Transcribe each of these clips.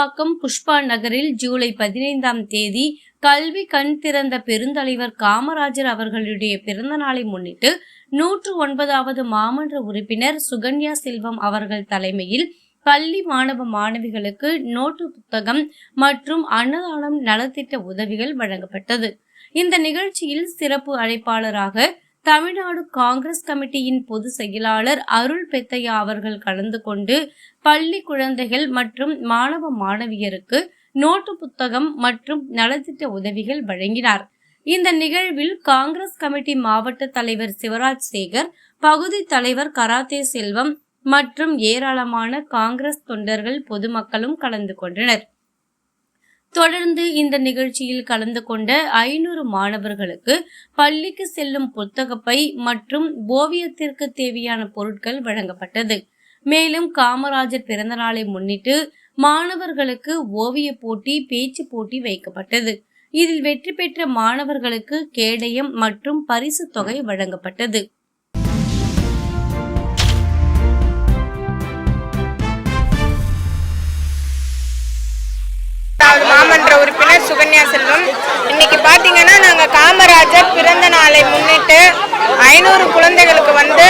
சென்னை புஷ்பா நகரில் ஜூலை பதினைந்தாம் தேதி கல்வி கண் திறந்த பெருந்தலைவர் காமராஜர் அவர்களுடைய பிறந்த நாளை முன்னிட்டு நூற்று ஒன்பதாவது மாமன்ற உறுப்பினர் சுகன்யா செல்வம் அவர்கள் தலைமையில் பள்ளி மாணவ மாணவிகளுக்கு நோட்டு புத்தகம் மற்றும் அன்னதானம் நலத்திட்ட உதவிகள் வழங்கப்பட்டது. இந்த நிகழ்ச்சியில் சிறப்பு அழைப்பாளராக தமிழ்நாடு காங்கிரஸ் கமிட்டியின் பொதுச் செயலாளர் அருள் பெத்தையா அவர்கள் கலந்து கொண்டு பள்ளி குழந்தைகள் மற்றும் மாணவ மாணவியருக்கு நோட்டு புத்தகம் மற்றும் நலத்திட்ட உதவிகள் வழங்கினார். இந்த நிகழ்வில் காங்கிரஸ் கமிட்டி மாவட்ட தலைவர் சிவராஜ் சேகர் பகுதி தலைவர் கராத்தே செல்வம் மற்றும் ஏராளமான காங்கிரஸ் தொண்டர்கள் பொதுமக்களும் கலந்து கொண்டனர். தொடர்ந்து இந்த நிகழ்ச்சியில் கலந்து கொண்ட ஐநூறு மாணவர்களுக்கு பள்ளிக்கு செல்லும் புத்தகப்பை மற்றும் ஓவியத்திற்கு தேவையான பொருட்கள் வழங்கப்பட்டது. மேலும் காமராஜர் பிறந்த நாளை முன்னிட்டு மாணவர்களுக்கு ஓவிய போட்டி பேச்சு போட்டி வைக்கப்பட்டது. இதில் வெற்றி பெற்ற மாணவர்களுக்கு கேடயம் மற்றும் பரிசு தொகை வழங்கப்பட்டது. பேர் சுகன்யா செல்வம். இன்னைக்கு பார்த்தீங்கன்னா நாங்கள் காமராஜர் பிறந்த நாளை முன்னிட்டு ஐநூறு குழந்தைகளுக்கு வந்து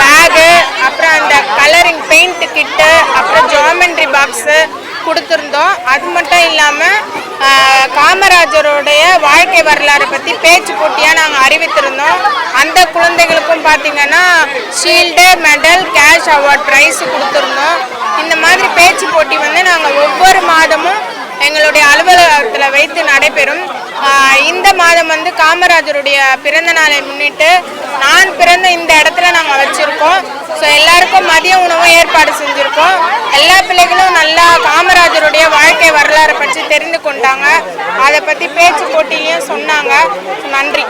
பேகு அப்புறம் அந்த கலரிங் பெயிண்ட் கிட்டு அப்புறம் ஜாமெண்ட்ரி பாக்ஸு கொடுத்துருந்தோம். அது மட்டும் இல்லாமல் காமராஜருடைய வாழ்க்கை வரலாறு பற்றி பேச்சு போட்டியாக நாங்கள் அறிவித்திருந்தோம். அந்த குழந்தைகளுக்கும் பார்த்தீங்கன்னா shield medal cash award prize கொடுத்துருந்தோம். இந்த மாதிரி பேச்சு போட்டி வந்து நாங்கள் ஒவ்வொரு மாதமும் எங்களுடைய அலுவலகத்தில் வைத்து நடைபெறும். இந்த மாதம் வந்து காமராஜருடைய பிறந்த நாளை முன்னிட்டு நான் பிறந்த இந்த இடத்துல நாங்கள் வச்சுருக்கோம். ஸோ எல்லாருக்கும் மதிய உணவும் ஏற்பாடு செஞ்சுருக்கோம். எல்லா பிள்ளைகளும் நல்லா காமராஜருடைய வாழ்க்கை வரலாறை பற்றி தெரிந்து கொண்டாங்க. அதை பற்றி பேச்சு போட்டிலையும் சொன்னாங்க. நன்றி.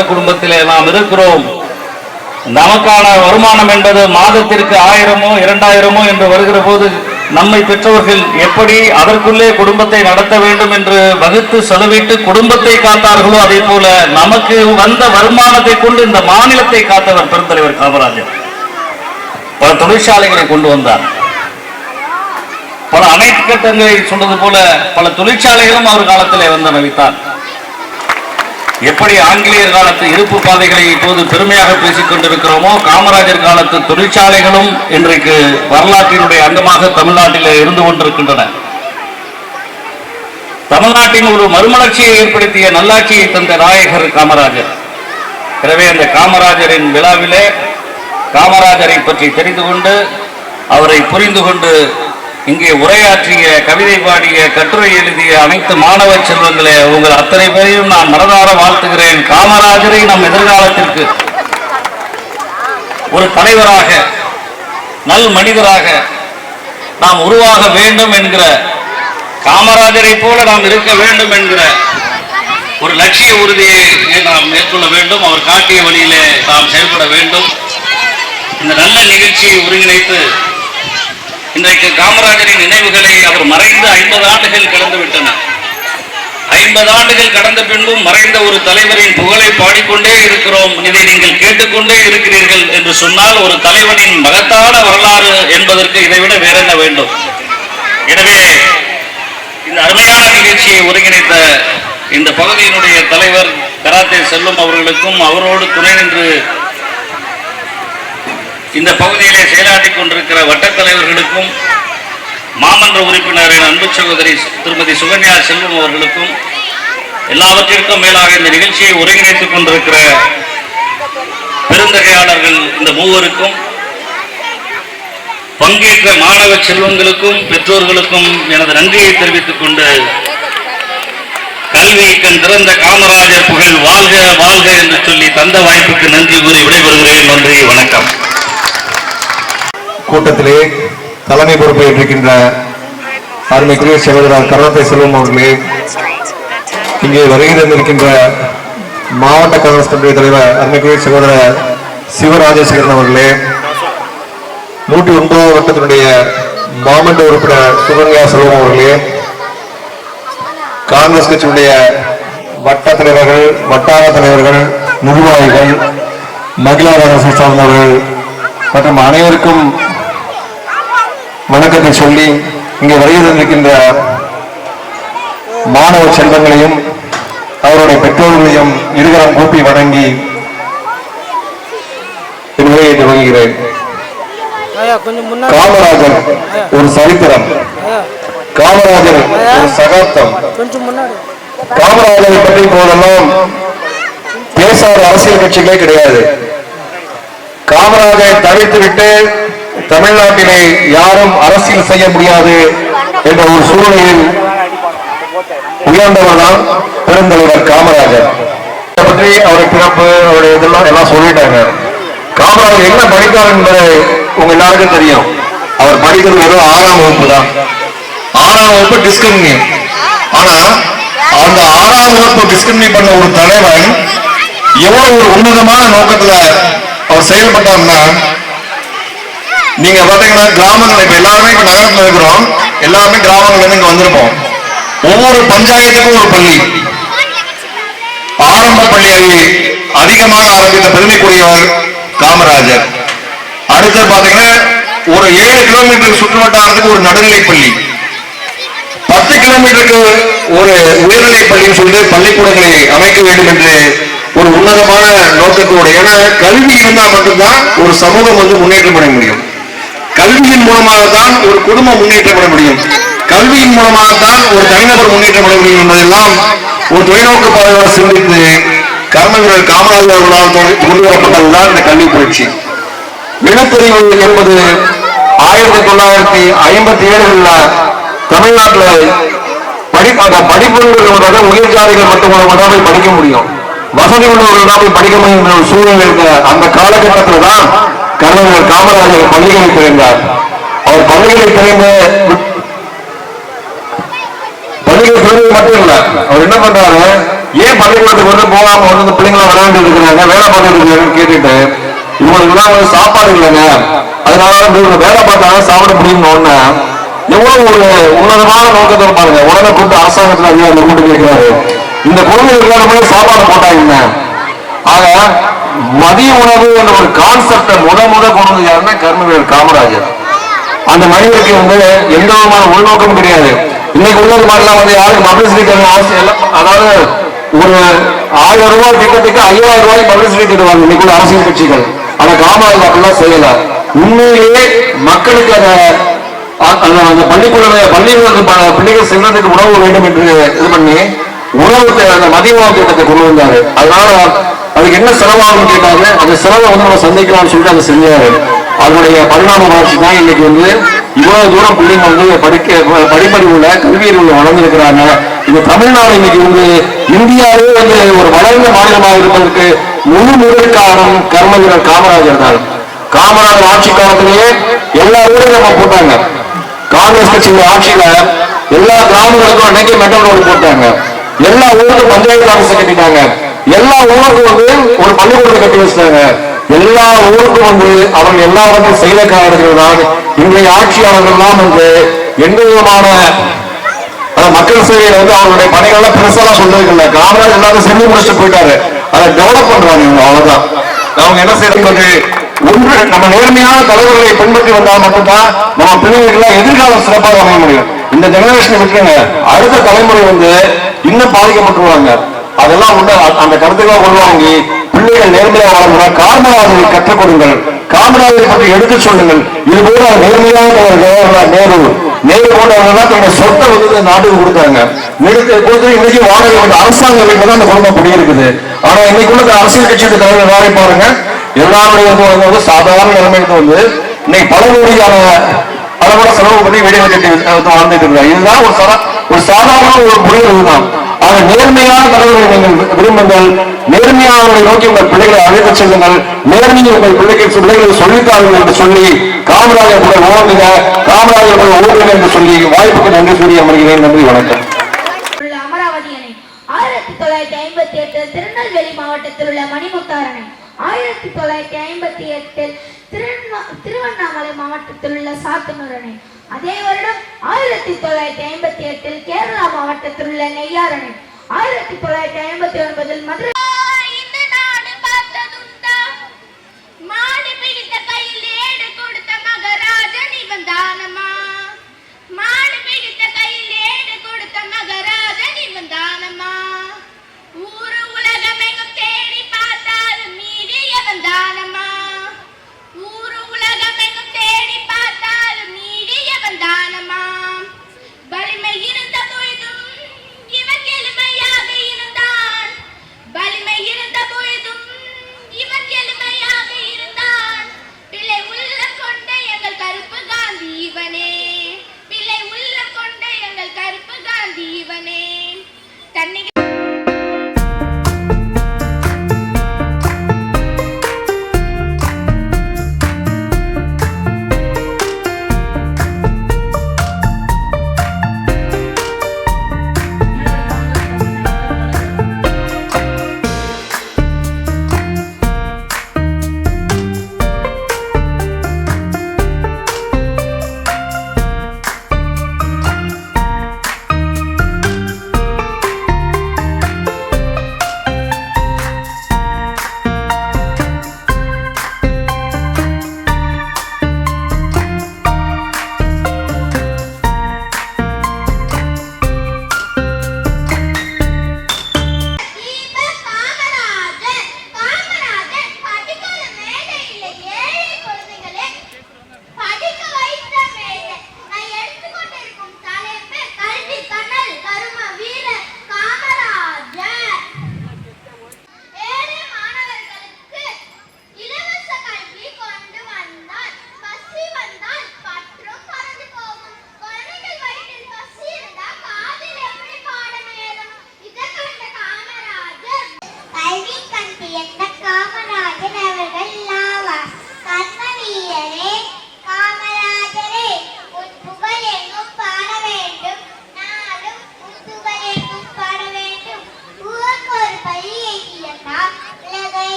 என்ற குடும்பத்திலே நாம் இருக்கிறோம். நமக்கான வருமானம் என்பது மாதத்திற்கு ஆயிரமோ இரண்டாயிரமோ என்று வருகிற போது நம்மை பெற்றவர்கள் எப்படி அதற்குள்ளே குடும்பத்தை நடத்த வேண்டும் என்று வகுத்து செலவிட்டு குடும்பத்தை காத்தார்களோ அதே போல நமக்கு வந்த வருமானத்தை கொண்டு இந்த மாநிலத்தை காத்தவர் பெருந்தலைவர் காமராஜர். பல தொழிற்சாலைகளை கொண்டு வந்தார். பல அனைத்து கட்டங்களை சொன்னது போல பல தொழிற்சாலைகளும் அவர் காலத்திலே வந்து வைத்தார் எப்படி ஆங்கிலேயர் காலத்து இருப்பு பாதைகளை இப்போது பெருமையாக பேசிக் கொண்டிருக்கிறோமோ காமராஜர் காலத்து தொழிற்சாலைகளும் இன்றைக்கு வரலாற்றினுடைய அங்கமாக தமிழ்நாட்டில் இருந்து கொண்டிருக்கின்றன. தமிழ்நாட்டின் ஒரு மறுமலர்ச்சியை ஏற்படுத்திய நல்லாட்சியை தந்த நாயகர் காமராஜர். எனவே அந்த காமராஜரின் விழாவிலே காமராஜரை பற்றி தெரிந்து கொண்டு அவரை புரிந்து கொண்டு இங்கே உரையாற்றிய கவிதை பாடிய கட்டுரை எழுதிய அனைத்து மாணவ செல்வங்களே உங்கள் அத்தனை பேரையும் நான் மனதார வாழ்த்துகிறேன். காமராஜரை நம் எதிர்காலத்திற்கு ஒரு தலைவராக நல் மனிதராக நாம் உருவாக வேண்டும் என்கிற காமராஜரை போல நாம் இருக்க வேண்டும் என்கிற ஒரு லட்சிய உறுதியை நாம் மேற்கொள்ள வேண்டும். அவர் காட்டிய வழியிலே நாம் செயல்பட வேண்டும். இந்த நல்ல நிகழ்ச்சியை ஒருங்கிணைத்து இன்றைக்கு காமராஜரின் நினைவுகளை அவர் மறைந்து ஐம்பது ஆண்டுகள் கடந்து விட்டன ஐம்பது ஆண்டுகள் கடந்த பின்பும் மறைந்த ஒரு தலைவரின் புகழை பாடிக்கொண்டே இருக்கிறோம். இதை நீங்கள் கேட்டுக்கொண்டே இருக்கிறீர்கள் என்று சொன்னால் ஒரு தலைவனின் மகத்தான வரலாறு என்பதற்கு இதைவிட வேற என்ன வேண்டும்? எனவே இந்த அருமையான நிகழ்ச்சியை ஒருங்கிணைத்த இந்த பகுதியினுடைய தலைவர் கராத்தே செல்லும் அவர்களுக்கும் அவரோடு துணை நின்று இந்த பகுதியிலே செயலாற்றிக் கொண்டிருக்கிற வட்டத் தலைவர்களுக்கும் மாமன்ற உறுப்பினரின் அன்பு சகோதரி திருமதி சுகன்யா செல்வம் அவர்களுக்கும் எல்லாவற்றிற்கும் மேலாக இந்த நிகழ்ச்சியை ஒருங்கிணைத்துக் கொண்டிருக்கிற பெருந்தகையாளர்கள் இந்த மூவருக்கும் பங்கேற்ற மாணவ செல்வங்களுக்கும் பெற்றோர்களுக்கும் எனது நன்றியை தெரிவித்துக் கொண்டு கல்வி கண் திறந்த காமராஜர் புகழ் வாழ்க வாழ்க என்று சொல்லி தந்த வாய்ப்புக்கு நன்றி கூறி விடைபெறுகிறேன். நன்றி வணக்கம். கூட்டத்திலே தலைமை பொறுப்பேற்றிருக்கின்ற அருமைக்குரிய சகோதரர் கருணத்தை செல்வம் அவர்களே இங்கே வருகை தந்திருக்கின்ற மாவட்ட காங்கிரஸ் கமிட்டி தலைவர் அருமைக்குரிய சகோதரர் சிவராஜசேகரன் அவர்களே நூற்றி ஒன்பதாவது வட்டத்தினுடைய மாமண்ட உறுப்பினர் சுகன்யா செல்வம் அவர்களே காங்கிரஸ் கட்சியினுடைய வட்ட தலைவர்கள் வட்டார தலைவர்கள் நிர்வாகிகள் மகிழா அரசை சார்ந்தவர்கள் மற்றும் அனைவருக்கும் வணக்கத்தை சொல்லி இங்கே வருகை தந்திருக்கின்ற மாணவ செல்வங்களையும் அவருடைய பெற்றோர்களையும் இருகரம் கூப்பி வணங்கி உரையை துவங்குகிறேன் காமராஜர் ஒரு சரித்திரம். காமராஜர் ஒரு சகாப்தம். காமராஜரை பற்றி போதெல்லாம் பேசாத அரசியல் கட்சிகளே கிடையாது. காமராஜரை தவிர்த்துவிட்டு தமிழ்நாட்டிலே யாரும் அரசியல் செய்ய முடியாது என்ற ஒரு சூழ்நிலையில் உயர்ந்தவர்தான் பெருந்தலைவர் காமராஜர். இதை பற்றி அவருடைய பிறப்பு அவருடைய இதெல்லாம் எல்லாம் சொல்லிட்டாங்க. காமராஜர் என்ன படித்தார் என்பது உங்க எல்லாருக்கும் தெரியும். அவர் படிக்கிறது வெறும் ஆறாம் வகுப்பு தான். ஆறாம் வகுப்பு டிஸ்கிரிமினி. ஆனா அந்த ஆறாம் வகுப்பு டிஸ்கிரிமினி பண்ண ஒரு தலைவன் எவ்வளவு ஒரு உன்னதமான நோக்கத்துல அவர் செயல்பட்டார்னா நீங்க பாத்தீங்கன்னா கிராமங்கள் இப்ப எல்லாருமே இப்ப நகரத்துல இருக்கிறோம். எல்லாருமே கிராமங்கள்ல இருந்து இங்க வந்திருப்போம். ஒவ்வொரு பஞ்சாயத்துக்கும் ஒரு பள்ளி. ஆரம்ப பள்ளியை அதிகமாக ஆரம்பித்த பெருமைக்குரியவர் காமராஜர். அடுத்து பாத்தீங்கன்னா ஒரு ஏழு கிலோமீட்டருக்கு சுற்று வட்டாரத்துக்கு ஒரு நடுநிலை பள்ளி. பத்து கிலோமீட்டருக்கு ஒரு உயர்நிலை பள்ளின்னு சொல்லிட்டு பள்ளிக்கூடங்களை அமைக்க வேண்டும் என்று ஒரு உன்னதமான நோக்கத்தோடு. ஏன்னா கல்வி இருந்தால் மட்டும்தான் ஒரு சமூகம் வந்து முன்னேற்றம் அடைய முடியும். கல்வியின் மூலமாக தான் ஒரு குடும்பம் முன்னேற்றம் முடியும். கல்வியின் மூலமாக தான் ஒரு தனிநபர் முன்னேற்றம் முடியும் என்பதெல்லாம் ஒரு தொலைநோக்கு பார்வையாக சிந்தித்து கர்ம வீரர் காமராஜர் அவர்களால் கொண்டு- வரப்பட்டதுதான் இந்த கல்வி புரட்சி இனப்பிரிவு என்பது ஆயிரத்தி தொள்ளாயிரத்தி ஐம்பத்தி ஏழுல தமிழ்நாட்டில் படி அந்த உயிர்ஜாதிகள் மட்டும் தான் போய் படிக்க முடியும். வசதி உள்ளவர்கள் தான் போய் படிக்க முடியும் என்ற ஒரு சூழ்நிலை இருக்கிற அந்த காலகட்டத்தில் தான் கலைஞர் காமராஜர் பள்ளிகளை திறந்தார். அவர் பள்ளிகளை திறந்து பள்ளிகள் திறந்தது மட்டும் இல்ல அவர் என்ன பண்றாரு? ஏன் பள்ளிக்கூடத்துக்கு வந்து போகாம வந்து இந்த பிள்ளைங்களை விளையாண்டு இருக்கிறாங்க? வேலை பார்த்துட்டு இருக்காங்கன்னு கேட்டுட்டு இவங்களுக்கு எல்லாம் வந்து சாப்பாடு இல்லைங்க. அதனால வந்து இவங்க வேலை பார்த்தாங்க சாப்பிட முடியும்னு ஒண்ணு எவ்வளவு ஒரு உன்னதமான நோக்கத்தை பாருங்க. உடனே கூப்பிட்டு அரசாங்கத்துல அதிகாரி கூப்பிட்டு கேட்கிறாரு. இந்த குழந்தைகளுக்கு நம்ம சாப்பாடு போட்டாங்க ஆக மதிய உணவு என்ற ஒரு கான்செப்டை முத முத கொண்டு யாருன்னா கர்மவீரர் காமராஜர். அந்த மனிதருக்கு வந்து எந்த விதமான உள்நோக்கமும் கிடையாது. இன்னைக்கு உள்ளது மாதிரிலாம் வந்து யாருக்கு பப்ளிசிட்டி தரணும் அவசியம் இல்லை. அதாவது ஒரு ஆயிரம் ரூபாய் திட்டத்துக்கு ஐயாயிரம் ரூபாய் பப்ளிசிட்டி தருவாங்க இன்னைக்கு உள்ள அரசியல் கட்சிகள். ஆனா காமராஜர் அப்படிலாம் செய்யல. உண்மையிலேயே மக்களுக்கு அந்த அந்த பள்ளிக்கூட பள்ளிகளுக்கு பிள்ளைகள் செல்வதற்கு உணவு வேண்டும் என்று இது பண்ணி உணவு அந்த மதிய உணவு திட்டத்தை கொண்டு வந்தாரு. அதனால அதுக்கு என்ன செலவாகும் கேட்டாங்க அந்த செலவை வந்து நம்ம சந்திக்கலாம்னு சொல்லிட்டு அதை செஞ்சாரு. அதனுடைய பரிணாம வளர்ச்சி தான் இன்னைக்கு வந்து இவ்வளவு தூரம் பிள்ளைங்க வந்து படிக்க படிப்பறிவுல கல்வியறிவுல வளர்ந்துருக்கிறாங்க. இந்த தமிழ்நாடு இன்னைக்கு வந்து இந்தியாவே வந்து ஒரு வளர்ந்த மாநிலமாக இருப்பதற்கு முழு முதல் காரணம் கர்மவீரர் காமராஜர் தான். காமராஜர் ஆட்சி காலத்திலேயே எல்லா ஊரையும் நம்ம போட்டாங்க. காங்கிரஸ் கட்சியோட ஆட்சியில எல்லா கிராமங்களுக்கும் அன்னைக்கு மெட்ரோ ரோடு போட்டாங்க. எல்லா ஊருக்கும் பஞ்சாயத்து ஆபீஸ் கட்டிட்டாங்க. எல்லா ஊருக்கும் வந்து ஒரு பள்ளிக்கூடத்தை கட்டி வச்சிட்டாங்க. எல்லா ஊருக்கும் வந்து அவங்க எல்லாருக்கும் செய்த காரணங்கள் தான் இன்றைய ஆட்சியாளர்கள் தான் வந்து எந்த விதமான மக்கள் சேவையில வந்து அவருடைய பணிகளை பெருசாலாம் சொல்றது காமராஜ் எல்லாரும் செஞ்சு முடிச்சுட்டு போயிட்டாரு. அதை டெவலப் பண்றாங்க இவங்க அவ்வளவுதான். அவங்க என்ன செய்யறது? ஒன்று நம்ம நேர்மையான தலைவர்களை பின்பற்றி வந்தால் மட்டும்தான் நம்ம பிள்ளைகளுக்கு எதிர்காலம் சிறப்பாக அமைய முடியும். இந்த ஜெனரேஷன் விட்டுருங்க. அடுத்த தலைமுறை வந்து இன்னும் பாதிக்கப்பட்டுருவாங்க. அதெல்லாம் வந்து அந்த கருத்துக்களை கொள்வாங்க பிள்ளைகள் நேர்மையாக வளர்ந்தால் காமராஜரை கற்றுக் கொடுங்கள் காமராஜரை பற்றி எடுத்து சொல்லுங்கள். இது போல நேர்மையான ஜவஹர்லால் நேரு. நேரு போன்றவர்கள் தன்னுடைய சொத்தை வந்து நாட்டுக்கு கொடுத்தாங்க. நிறுத்த கொடுத்து இன்னைக்கு வாடகை வந்து அரசாங்க வீட்டில் தான் அந்த குடும்பம் குடியிருக்குது. ஆனா இன்னைக்கு உள்ள அரசியல் கட்சியோட தலைவர் வேலை பாருங்க? எல்லாருடைய வந்து சாதாரண நிலைமைக்கு வந்து இன்னைக்கு பல கோடியான கூட செலவு பண்ணி வீடுகளை கட்டி வாழ்ந்துட்டு இருக்காங்க. இதுதான் ஒரு சரா ஒரு சாதாரண ஒரு முடிவு இதுதான். ஆக நேர்மையான தலைவர்களை நீங்கள் விரும்புங்கள். நேர்மையானவரை நோக்கி உங்கள் பிள்ளைகளை அழைத்துச் செல்லுங்கள். நேர்மையை உங்கள் பிள்ளைக்கு பிள்ளைகளை சொல்லித்தாருங்கள் என்று சொல்லி காமராஜர் கூட ஓடுங்க காமராஜர் கூட ஓடுங்க என்று சொல்லி வாய்ப்புக்கு நன்றி கூறி அமர்கிறேன். நன்றி வணக்கம். திருநெல்வேலி மாவட்டத்தில் உள்ள மணிமுத்தாரணை ஆயிரத்தி தொள்ளாயிரத்தி ஐம்பத்தி எட்டில் திருவண்ணாமலை மாவட்டத்தில் உள்ள சாத்தனூரணை அதே வருடம் ஆயிரத்தி தொள்ளாயிரத்தி ஐம்பத்தி எட்டில் கேரளா மாவட்டத்தில் உள்ள நெய்யாரணி ஆயிரத்தி தொள்ளாயிரத்தி ஐம்பத்தி ஒன்பதில் மதுரை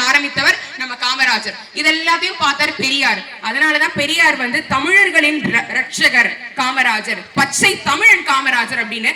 ஆரம்பித்தவர் நம்ம காமராஜர். இது எல்லாத்தையும் பார்த்தார் பெரியார். அதனாலதான் பெரியார் வந்து தமிழர்களின் ரட்சகர் காமராஜர். பச்சை தமிழன் காமராஜர் அப்படின்னு